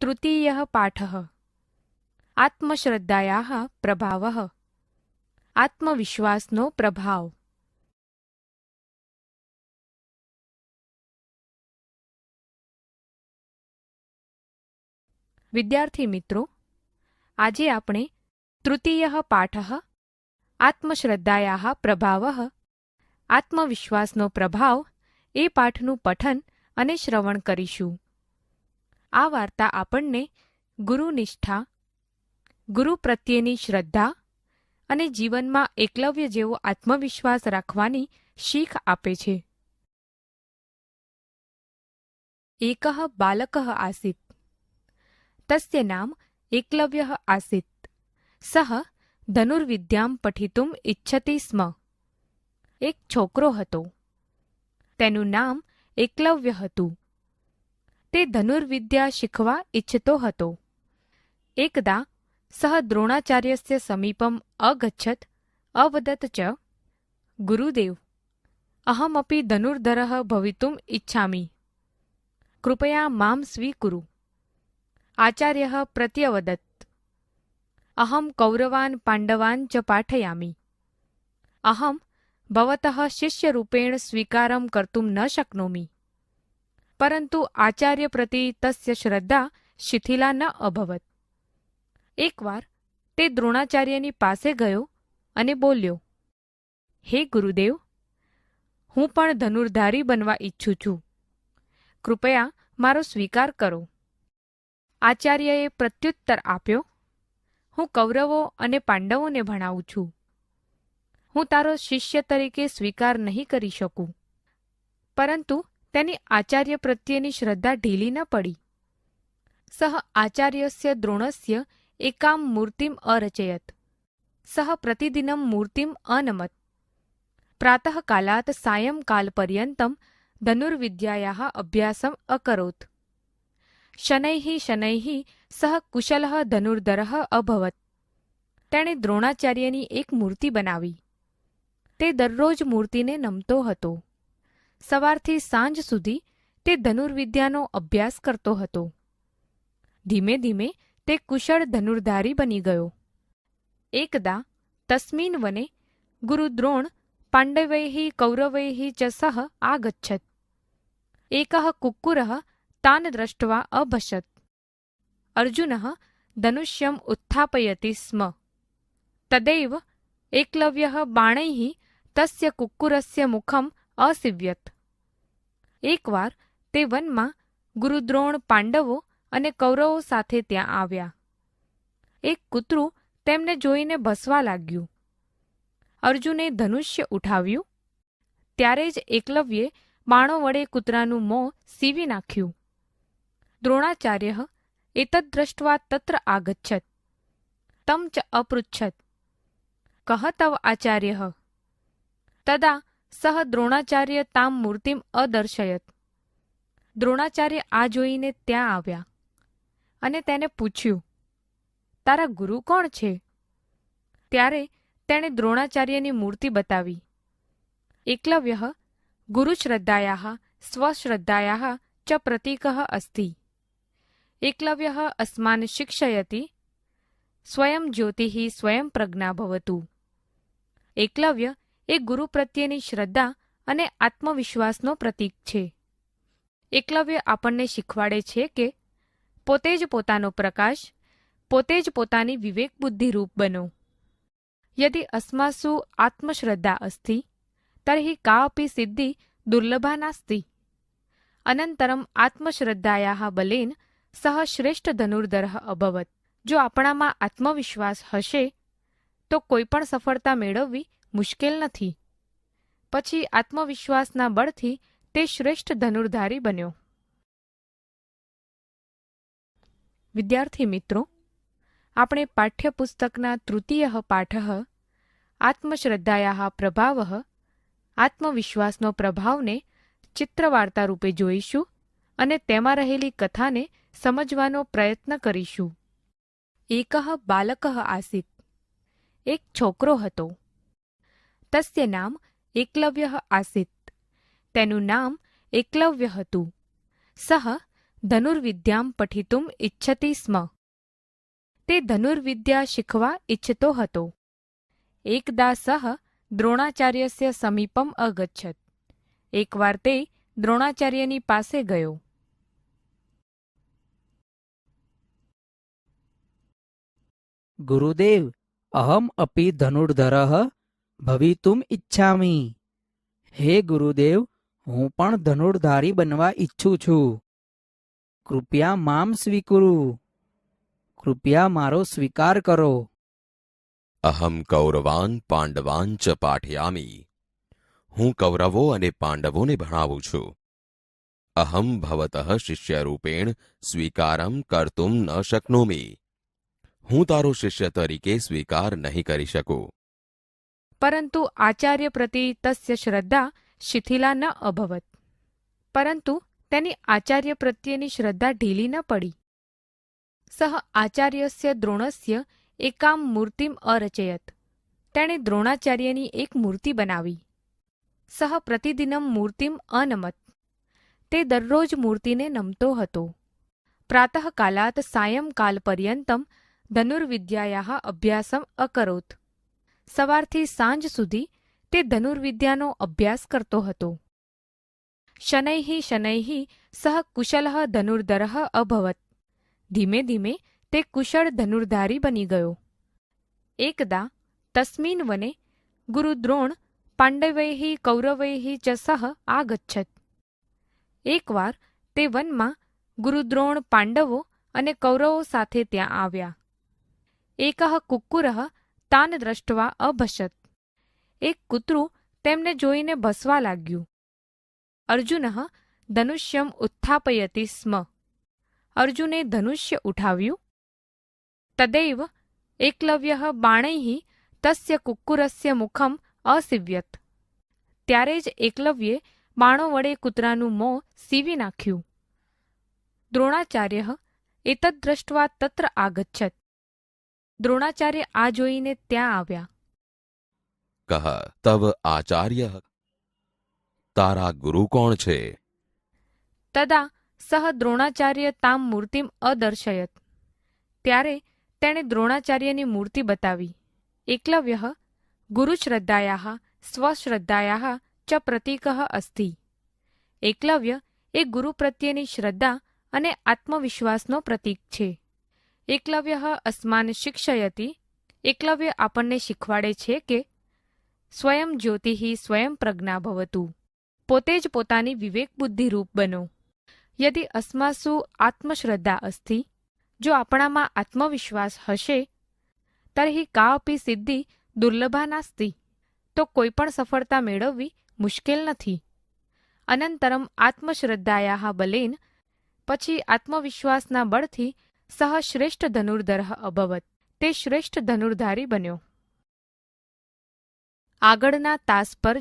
તૃતીય પાઠ आत्मश्रद्धायाः પ્રભાવ આત્મવિશ્વાસનો પ્રભાવ વિદ્યાર્થી મિત્રો આજે આપણે તૃતીય પાઠ આત્મશ્રદ્ધાયા પ્રભાવ આત્મવિશ્વાસનો પ્રભાવ એ પાઠનું પઠન અને શ્રવણ કરીશું આ વાર્તા આપણને ગુરુનિષ્ઠા ગુરુ પ્રત્યેની શ્રદ્ધા અને જીવનમાં એકલવ્ય જેવો આત્મવિશ્વાસ રાખવાની શીખ આપે છે. એક બાલક આસીત. તસ્ય નામ એકલવ્ય આસીત. સહ ધનુર્વિદ્યામ પઠિતુમ ઇચ્છતી સ્મ. એક છોકરો હતો. તેનું નામ એકલવ્ય હતું. તે ધનુર્વિદ્યા શીખવા ઇચ્છતો હતો. એકદા સહ દ્રોણાચાર્યસ્ય સમીપમ અગચ્છત અવદત ચ ગુરુદેવ. અહમપી ધનુર્ધરઃ ભવિતુમ ઇચ્છામિ કૃપયા મામ સ્વીકુરુ. આચાર્ય પ્રત્યવદત અહમ કૌરવાન પાંડવાન ચ પાઠયામિ. અહમ ભવતઃ શિષ્યરૂપેણ સ્વીકારમ કર્તુમ ન શક્નોમિ. પરંતુ આચાર્ય પ્રતિ તસ્ય શ્રદ્ધા શિથિલા ન અભવત. એકવાર તે દ્રોણાચાર્યની પાસે ગયો અને બોલ્યો, હે ગુરુદેવ, હું પણ ધનુર્ધારી બનવા ઈચ્છું છું. કૃપયા મારો સ્વીકાર કરો. આચાર્યએ પ્રત્યુત્તર આપ્યો, હું કૌરવો અને પાંડવોને ભણાવું છું. હું તારો શિષ્ય તરીકે સ્વીકાર નહીં કરી શકું. પરંતુ તેની આચાર્ય પ્રત્યેની શ્રદ્ધા ઢીલી ન પડી. સહ આચાર્યસ્ય દ્રોણસ્ય એકામ મૂર્તિમ અરચયત. સહ પ્રતિદિનમ મૂર્તિમ અનમત. પ્રાતઃકાલાત સાયંકાલપર્યંતમ ધનુર્વિદ્યાયાः અભ્યાસમ અકરોત. શનૈः શનૈः સહ કુશલ ધનુર્ધર અભવત. તેણે દ્રોણાચાર્યની એક મૂર્તિ બનાવી. તે દરરોજ મૂર્તિને નમતો હતો. સવારથી સાંજ સુધી તે ધનુર્વિદ્યાનો અભ્યાસ કરતો હતો. ધીમે ધીમે તે કુશળ ધનુર્ધારી બની ગયો. એકદા તસ્મિન વને ગુરુદ્રોણ પાંડવૈः કૌરવૈः ચ સહ આગચ્છત. એક કુક્કુરः તાન દ્રષ્ટવા અભશત. અર્જુન ધનુષ્યમ ઉત્થાપયતી સ્મ. તદૈવ એકલવ્ય બાણૈ તસ્ય કુક્કુરસ્ય મુખમ અસિવ્યત. એકવાર તે વનમાં ગુરુદ્રોણ પાંડવો અને કૌરવો સાથે ત્યાં આવ્યા. એક કૂતરું તેમને જોઈને ભસવા લાગ્યું. અર્જુને ધનુષ્ય ઉઠાવ્યું. ત્યારે જ એકલવ્યે બાણો વડે કૂતરાનું મોં સીવી નાખ્યું. દ્રોણાચાર્ય એતદ્દ્રષ્ટવા તત્ર આગચ્છત. તમ ચ અપૃચ્છત. કહ તવ આચાર્ય, તદા સહ દ્રોણાચાર્ય તામ મૂર્તિમ અદર્શયત. દ્રોણાચાર્ય આ જોઈને ત્યાં આવ્યા અને તેને પૂછ્યું, તારા ગુરુ કોણ છે? ત્યારે તેણે દ્રોણાચાર્યની મૂર્તિ બતાવી. એકલવ્ય ગુરુશ્રદ્ધાયા સ્વશ્રદ્ધાયા ચ પ્રતીક અસ્તિ. એકલવ્ય અસ્માન શિક્ષયતિ, સ્વયં જ્યોતિ સ્વયં પ્રજ્ઞા ભવતુ. એકલવ્ય એ ગુરુ પ્રત્યેની શ્રદ્ધા અને આત્મવિશ્વાસનો પ્રતીક છે. એકલવ્ય આપણને શીખવાડે છે કે પોતે જ પોતાનો પ્રકાશ, પોતે જ પોતાની વિવેક બુદ્ધિરૂપ બનો. યદિ અસ્માસુ આત્મશ્રદ્ધા અસ્તિ, તર્હિ કાપી સિદ્ધિ દુર્લભા નાસ્તિ. અનંતરમ આત્મશ્રદ્ધાયા બલેન સહ શ્રેષ્ઠ ધનુર્ધર અભવત. જો આપણામાં આત્મવિશ્વાસ હશે, તો કોઈ પણ સફળતા મેળવવી મુશ્કેલ નથી. પછી આત્મવિશ્વાસના બળથી તે શ્રેષ્ઠ ધનુર્ધારી બન્યો. વિદ્યાર્થી મિત્રો, આપણે પાઠ્યપુસ્તકના તૃતીય પાઠ આત્મશ્રદ્ધાયા પ્રભાવ આત્મવિશ્વાસનો પ્રભાવને ચિત્રવાર્તા રૂપે જોઈશું અને તેમાં રહેલી કથાને સમજવાનો પ્રયત્ન કરીશું. એક બાલક આસીત. એક છોકરો હતો. તસ્ય નામ એકલવ્ય આસીત તેનું નામ એકલવ્ય હતું સહ ધનુર્વિદ્યામ પઠિતુમ ઇચ્છતી સ્મ તે ધનુર્વિદ્યા શીખવા ઈચ્છતો હતો એકદા સહ દ્રોણાચાર્યસ્ય સમીપમ અગચ્છત એકવાર તે દ્રોણાચાર્યની પાસે ગયો ગુરુદેવ અહમ અપી ધનુર્ધરઃ ભવિતુમ ઈચ્છામી. હે ગુરુદેવ, હું પણ ધનુર્ધારી બનવા ઈચ્છું છું. કૃપયા મામ સ્વીકુરુ. કૃપયા મારો સ્વીકાર કરો. અહમ કૌરવાન પાંડવાન ચ પાઠયામી. હું કૌરવો અને પાંડવોને ભણાવું છું. અહમ ભવતઃ શિષ્યરૂપેણ સ્વીકારમ કર્તુમ ન શક્નોમી. હું તારો શિષ્ય તરીકે સ્વીકાર નહીં કરી શકું. પરંતુ આચાર્ય પ્રતિ તસ્ય શ્રદ્ધા શિથિલા ન અભવત. પરંતુ તેની આચાર્ય પ્રત્યેની શ્રદ્ધા ઢીલી ન પડી. સહ આચાર્યસ્ય દ્રોણસ્ય એકામ મૂર્તિમ અરચયત. તેણે દ્રોણાચાર્યની એક મૂર્તિ બનાવી. સહ પ્રતિદિનમ મૂર્તિમ અનમત. તે દરરોજ મૂર્તિને નમતો હતો. પ્રાતઃકાલાત સાયંકાલ પર્યંતમ ધનુર્વિદ્યાયા અભ્યાસમ અકરોત. સવારથી સાંજ સુધી તે ધનુર્વિદ્યાનો અભ્યાસ કરતો હતો. શનૈઃ શનૈઃ સહ કુશલ ધનુર્ધર અભવત. ધીમે ધીમે તે કુશળ ધનુર્ધારી બની ગયો. એકદા તસ્મિન વને ગુરુદ્રોણ પાંડવૈઃ કૌરવૈઃ ચ સહ આગચ્છત. એકવાર તે વનમાં ગુરુદ્રોણ પાંડવો અને કૌરવો સાથે ત્યાં આવ્યા. એક કુક્કુરઃ તાન દ્રષ્ટવા અભસત એક કૂતરું તેમને જોઈને ભસવા લાગ્યું. અર્જુન ધનુષ્યમ ઉત્થાપયતી સ્મ. અર્જુને ધનુષ્ય ઉઠાવ્યું. તદૈવ એકલવ્ય બાણૈ તસ્ય કુક્કુરસ્ય મુખમ અસીવ્યત. ત્યારે જ એકલવ્યે બાણો વડે કૂતરાનું મોં સીવી નાખ્યું. દ્રોણાચાર્ય એતદ્દ્રષ્ટવા તત્ર આગચ્છત. દ્રોણાચાર્ય આ જોઈને ત્યાં આવ્યા. કહ તવ આચાર્ય તારા ગુરુ કોણ છે? તદા સહ દ્રોણાચાર્ય તામ મૂર્તિમ અદર્શયત. ત્યારે તેણે દ્રોણાચાર્યની મૂર્તિ બતાવી. એકલવ્ય ગુરુશ્રદ્ધાયા સ્વશ્રદ્ધાયા ચ પ્રતીક અસ્તિ. એકલવ્ય એ ગુરુ પ્રત્યેની શ્રદ્ધા અને આત્મવિશ્વાસનો પ્રતીક છે. એકલવ્ય અસ્માન શિક્ષયતિ. એકલવ્ય આપણને શીખવાડે છે કે સ્વયં જ્યોતિ સ્વયં પ્રજ્ઞા ભવતુ. પોતે જ પોતાની વિવેક બુદ્ધિરૂપ બનો. યદિ અસ્માસુ આત્મશ્રદ્ધા અસ્તિ. જો આપણામાં આત્મવિશ્વાસ હશે, તર્હિ કાપી સિદ્ધિ દુર્લભા નાસ્તિ. તો કોઈ પણ સફળતા મેળવવી મુશ્કેલ નથી. અનંતરમ આત્મશ્રદ્ધાયા બલેન, પછી આત્મવિશ્વાસના બળથી સહ શ્રેષ્ઠ ધનુર્ધર અભવત. તે શ્રેષ્ઠ ધનુર્ધારી બન્યો. આગળના તાસ પર